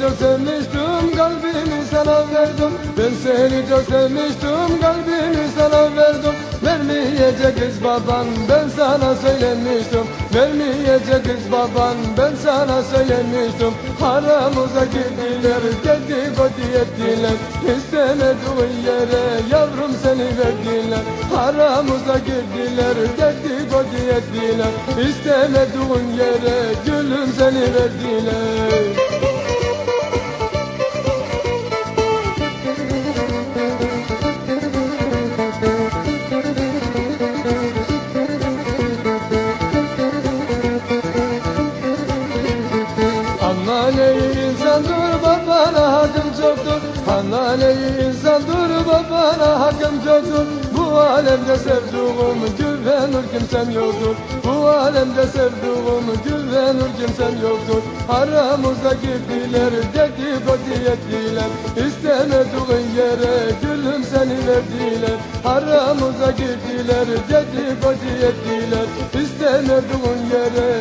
Çok sevmiştim kalbimi sana Ben seni çok sevmiştim kalbimi sana verdim Vermeyecek kız baban ben sana söylemiştim. Vermeyecek kız baban ben sana söylemiştim. Haramıza girdiler dedikodu ettiler. İstemediğin yere yavrum seni verdiler. Haramıza girdiler dedikodu ettiler. İstemediğin yere gülüm seni verdiler babana hakkım çoktur. Anneanneyi insan dur babana hakkım çoktur. Bu alemde sevduğum güvenir kimsem yoktur. Bu alemde sevduğum güvenir kimsem yoktur. Aramıza girdiler dedikodu ettiler İstemediğin yere gülüm seni verdiler. Aramıza girdiler dedikodu ettiler İstemediğin yere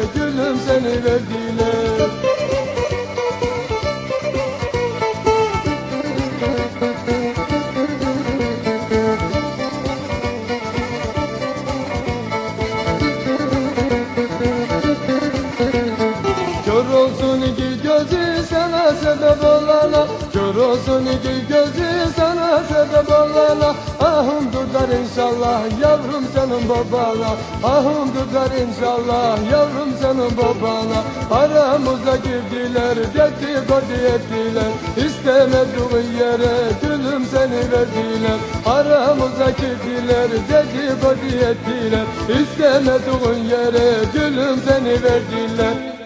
olsun iki gözü sana sebep olana. Kör olsun iki gözü sana sebep olana. Ahım tutar inşallah yavrum senin babana. Ahım tutar inşallah yavrum senin babana. Aramıza girdiler dedikodu ettiler. İstemediğin yere gülüm seni verdiler. Aramıza girdiler dedikodu ettiler. İstemediğin yere gülüm seni verdiler